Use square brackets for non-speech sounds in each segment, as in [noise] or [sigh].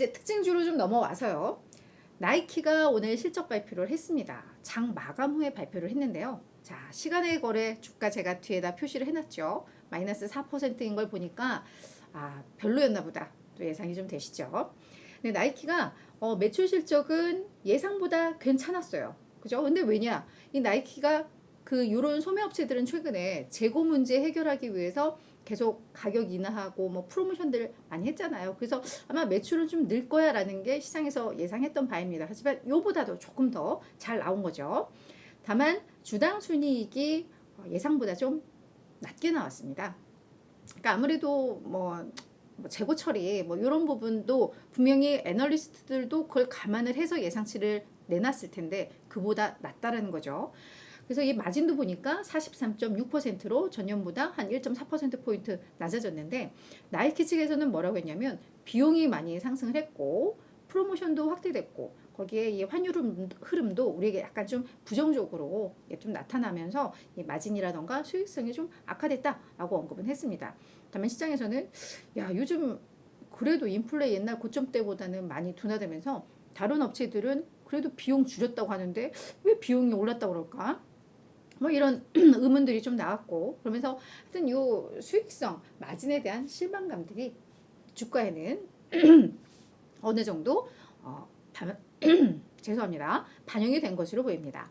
이제 특징주로 좀 넘어와서요. 나이키가 오늘 실적 발표를 했습니다. 장 마감 후에 발표를 했는데요. 자, 시간의 거래 주가 제가 뒤에다 표시를 해놨죠. 마이너스 4%인 걸 보니까 아, 별로였나 보다. 또 예상이 좀 되시죠. 근데 나이키가 어, 매출 실적은 예상보다 괜찮았어요. 그죠? 근데 왜냐? 이 나이키가 그 요런 소매업체들은 최근에 재고 문제 해결하기 위해서 계속 가격 인하하고 뭐 프로모션들을 많이 했잖아요. 그래서 아마 매출은 좀 늘 거야라는 게 시장에서 예상했던 바입니다. 하지만 요보다도 조금 더 잘 나온 거죠. 다만 주당 순이익이 어, 예상보다 좀 낮게 나왔습니다. 그러니까 아무래도 뭐, 뭐 재고 처리 뭐 이런 부분도 분명히 애널리스트들도 그걸 감안을 해서 예상치를 내놨을 텐데 그보다 낮다라는 거죠. 그래서 이 마진도 보니까 43.6%로 전년보다 한 1.4%포인트 낮아졌는데 나이키 측에서는 뭐라고 했냐면 비용이 많이 상승을 했고 프로모션도 확대됐고 거기에 이 환율 흐름- 흐름도 우리에게 약간 좀 부정적으로 좀 나타나면서 이 마진이라던가 수익성이 좀 악화됐다라고 언급은 했습니다. 다만 시장에서는 야 요즘 그래도 인플레 옛날 고점 때보다는 많이 둔화되면서 다른 업체들은 그래도 비용 줄였다고 하는데 왜 비용이 올랐다고 그럴까? 뭐 이런 [clears throat] 의문들이 좀 나왔고 그러면서 하여튼 요 수익성 마진에 대한 실망감들이 주가에는 [clears throat] 어느 정도 어, 반, [clears throat] 죄송합니다 반영이 된 것으로 보입니다.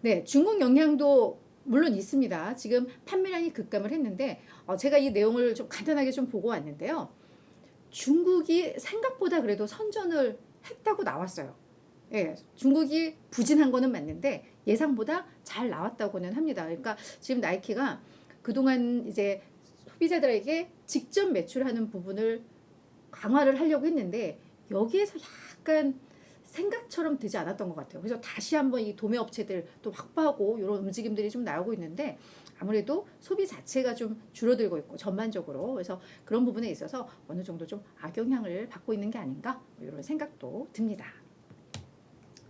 네 중국 영향도 물론 있습니다. 지금 판매량이 급감을 했는데 어, 제가 이 내용을 좀 간단하게 좀 보고 왔는데요. 중국이 생각보다 그래도 선전을 했다고 나왔어요. 예, 중국이 부진한 거는 맞는데 예상보다 잘 나왔다고는 합니다. 그러니까 지금 나이키가 그동안 이제 소비자들에게 직접 매출하는 부분을 강화를 하려고 했는데 여기에서 약간 생각처럼 되지 않았던 것 같아요. 그래서 다시 한번 이 도매 업체들 또 확보하고 이런 움직임들이 좀 나오고 있는데 아무래도 소비 자체가 좀 줄어들고 있고 전반적으로 그래서 그런 부분에 있어서 어느 정도 좀 악영향을 받고 있는 게 아닌가 뭐 이런 생각도 듭니다.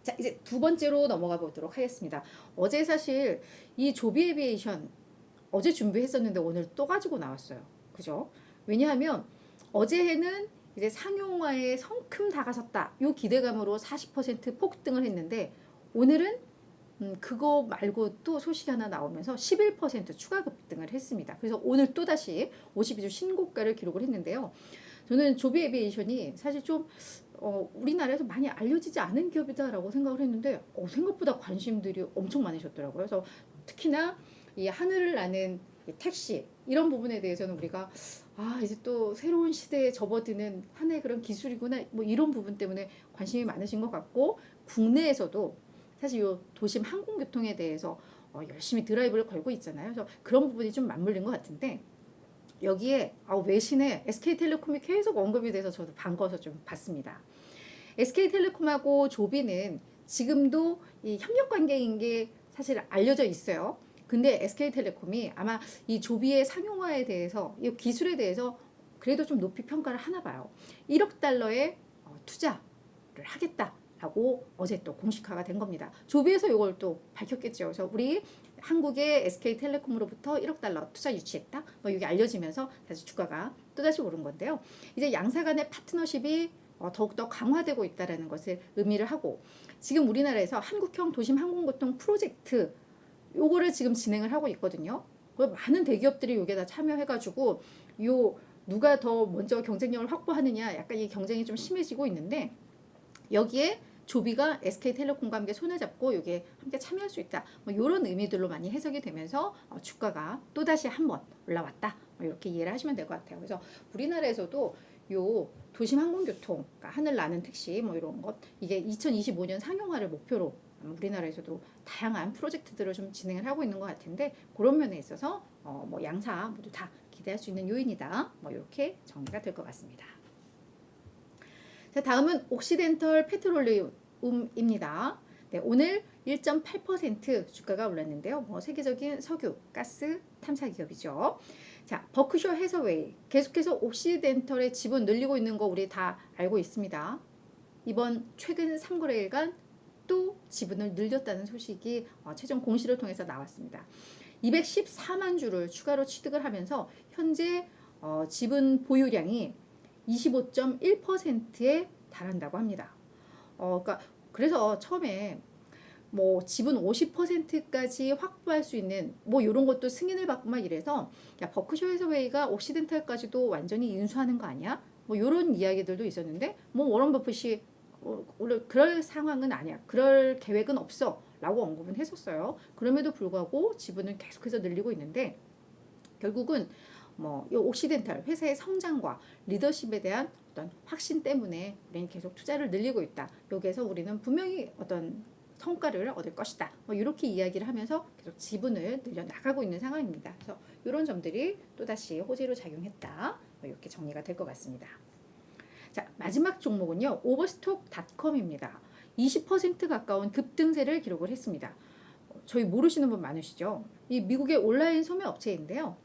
자 이제 두 번째로 넘어가 보도록 하겠습니다. 어제 사실 이 조비 에비에이션 어제 준비했었는데 오늘 또 가지고 나왔어요. 그죠? 왜냐하면 어제는 이제 상용화에 성큼 다가섰다. 요 기대감으로 40% 폭등을 했는데 오늘은 음, 그거 말고 또 소식이 하나 나오면서 11% 추가 급등을 했습니다. 그래서 오늘 또 다시 52주 신고가를 기록을 했는데요. 저는 조비 에비에이션이 사실 좀 어, 우리나라에서 많이 알려지지 않은 기업이다라고 생각을 했는데 어, 생각보다 관심들이 엄청 많으셨더라고요. 그래서 특히나 이 하늘을 나는 이 택시 이런 부분에 대해서는 우리가 아 이제 또 새로운 시대에 접어드는 하나의 그런 기술이구나 뭐 이런 부분 때문에 관심이 많으신 것 같고 국내에서도 사실 요 도심 항공교통에 대해서 어, 열심히 드라이브를 걸고 있잖아요. 그래서 그런 부분이 좀 맞물린 것 같은데 여기에 아, 외신에 SK텔레콤이 계속 언급이 돼서 저도 반가워서 좀 봤습니다. SK텔레콤하고 조비는 지금도 이 협력 관계인 게 사실 알려져 있어요. 근데 SK텔레콤이 아마 이 조비의 상용화에 대해서 이 기술에 대해서 그래도 좀 높이 평가를 하나 봐요. 1억 달러의 어, 투자를 하겠다 라고 어제 또 공식화가 된 겁니다. 조비에서 이걸 또 밝혔겠죠. 그래서 우리 한국의 SK텔레콤으로부터 1억 달러 투자 유치했다. 뭐 이게 알려지면서 다시 주가가 또다시 오른 건데요. 이제 양사 간의 파트너십이 어, 더욱더 강화되고 있다라는 것을 의미를 하고 지금 우리나라에서 한국형 도심 항공교통 프로젝트 요거를 지금 진행을 하고 있거든요. 그 많은 대기업들이 여기에 다 참여해가지고 요 누가 더 먼저 경쟁력을 확보하느냐 약간 이 경쟁이 좀 심해지고 있는데 여기에 조비가 SK텔레콤과 함께 손을 잡고 여기에 함께 참여할 수 있다. 뭐 이런 의미들로 많이 해석이 되면서 어, 주가가 또 다시 한 번 올라왔다. 뭐 이렇게 이해를 하시면 될 것 같아요. 그래서 우리나라에서도 요 도심 항공교통, 그러니까 하늘 나는 택시 뭐 이런 것 이게 2025년 상용화를 목표로 우리나라에서도 다양한 프로젝트들을 좀 진행을 하고 있는 것 같은데 그런 면에 있어서 어, 뭐 양사 모두 다 기대할 수 있는 요인이다. 뭐 이렇게 정리가 될 것 같습니다. 자 다음은 옥시덴털 페트롤리움입니다. 네, 오늘 1.8% 주가가 올랐는데요. 뭐 세계적인 석유, 가스 탐사 기업이죠. 자, 버크셔 해서웨이 계속해서 옥시덴털의 지분 늘리고 있는 거 우리 다 알고 있습니다. 이번 최근 3거래일간 또 지분을 늘렸다는 소식이 어, 최종 공시를 통해서 나왔습니다. 214만 주를 추가로 취득을 하면서 현재 어, 지분 보유량이 25.1%에 달한다고 합니다. 어, 그러니까 그래서 처음에 뭐 지분 50%까지 확보할 수 있는 뭐 이런 것도 승인을 받고 막 이래서 야 버크셔 해서웨이가 옥시덴탈까지도 완전히 인수하는 거 아니야? 뭐 이런 이야기들도 있었는데 뭐 워런 버핏이 어, 그럴 상황은 아니야. 그럴 계획은 없어. 라고 언급은 했었어요. 그럼에도 불구하고 지분은 계속해서 늘리고 있는데 결국은 뭐 이 옥시덴탈 회사의 성장과 리더십에 대한 어떤 확신 때문에 우리는 계속 투자를 늘리고 있다. 여기에서 우리는 분명히 어떤 성과를 얻을 것이다. 뭐 이렇게 이야기를 하면서 계속 지분을 늘려 나가고 있는 상황입니다. 그래서 이런 점들이 또 다시 호재로 작용했다. 뭐 이렇게 정리가 될 것 같습니다. 자 마지막 종목은요 오버스톡닷컴입니다. 20% 가까운 급등세를 기록을 했습니다. 어, 저희 모르시는 분 많으시죠? 이 미국의 온라인 소매 업체인데요.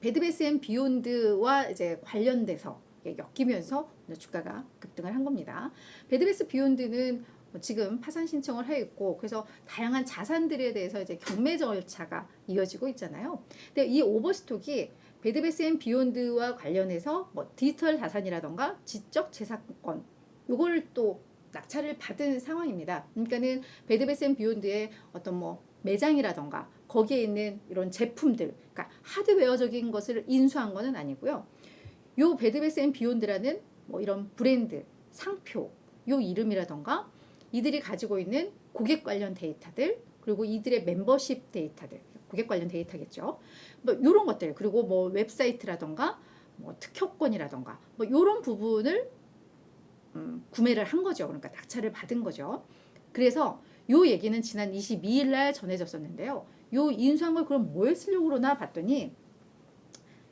배드베스 앤 비욘드와 이제 관련돼서 엮이면서 주가가 급등을 한 겁니다. 배드베스 비욘드는 뭐 지금 파산 신청을 해 있고 그래서 다양한 자산들에 대해서 이제 경매 절차가 이어지고 있잖아요. 근데 이 오버스톡이 배드베스 앤 비욘드와 관련해서 뭐 디지털 자산이라던가 지적 재산권 요걸 또 낙찰을 받은 상황입니다. 그러니까는 배드베스 앤 비욘드의 어떤 뭐 매장이라던가 거기에 있는 이런 제품들, 그러니까 하드웨어적인 것을 인수한 것은 아니고요. 요 배드베스 앤 비욘드라는 뭐 이런 브랜드, 상표, 요 이름이라던가 이들이 가지고 있는 고객 관련 데이터들 그리고 이들의 멤버십 데이터들 고객 관련 데이터겠죠. 뭐 이런 것들 그리고 뭐 웹사이트라던가 뭐 특허권이라던가 뭐 이런 부분을 음, 구매를 한 거죠. 그러니까 낙찰을 받은 거죠. 그래서 요 얘기는 지난 22일 날 전해졌었는데요. 요 인수한 걸 그럼 뭐에 쓰려고 그러나 봤더니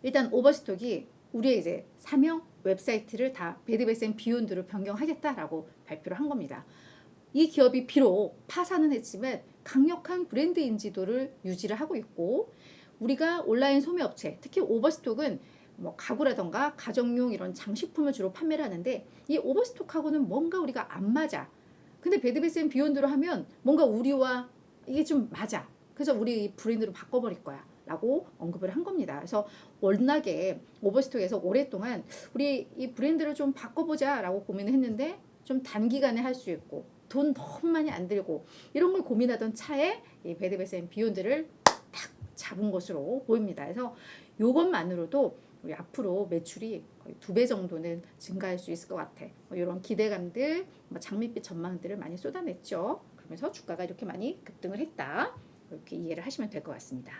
일단 오버스톡이 우리의 이제 사명 웹사이트를 다 배드베스앤 비욘드로 변경하겠다라고 발표를 한 겁니다. 이 기업이 비록 파산은 했지만 강력한 브랜드 인지도를 유지를 하고 있고 우리가 온라인 소매 업체 특히 오버스톡은 뭐 가구라던가 가정용 이런 장식품을 주로 판매를 하는데 이 오버스톡하고는 뭔가 우리가 안 맞아. 근데 배드베스앤 비욘드로 하면 뭔가 우리와 이게 좀 맞아. 그래서 우리 이 브랜드로 바꿔버릴 거야. 라고 언급을 한 겁니다. 그래서 워낙에 오버스톡에서 오랫동안 우리 이 브랜드를 좀 바꿔보자 라고 고민을 했는데 좀 단기간에 할 수 있고 돈 너무 많이 안 들고 이런 걸 고민하던 차에 이 배드베스 앤 비욘드를 딱 잡은 것으로 보입니다. 그래서 요것만으로도 우리 앞으로 매출이 거의 두 배 정도는 증가할 수 있을 것 같아. 뭐 이런 기대감들, 뭐 장밋빛 전망들을 많이 쏟아냈죠. 그러면서 주가가 이렇게 많이 급등을 했다. 이렇게 이해를 하시면 될 것 같습니다.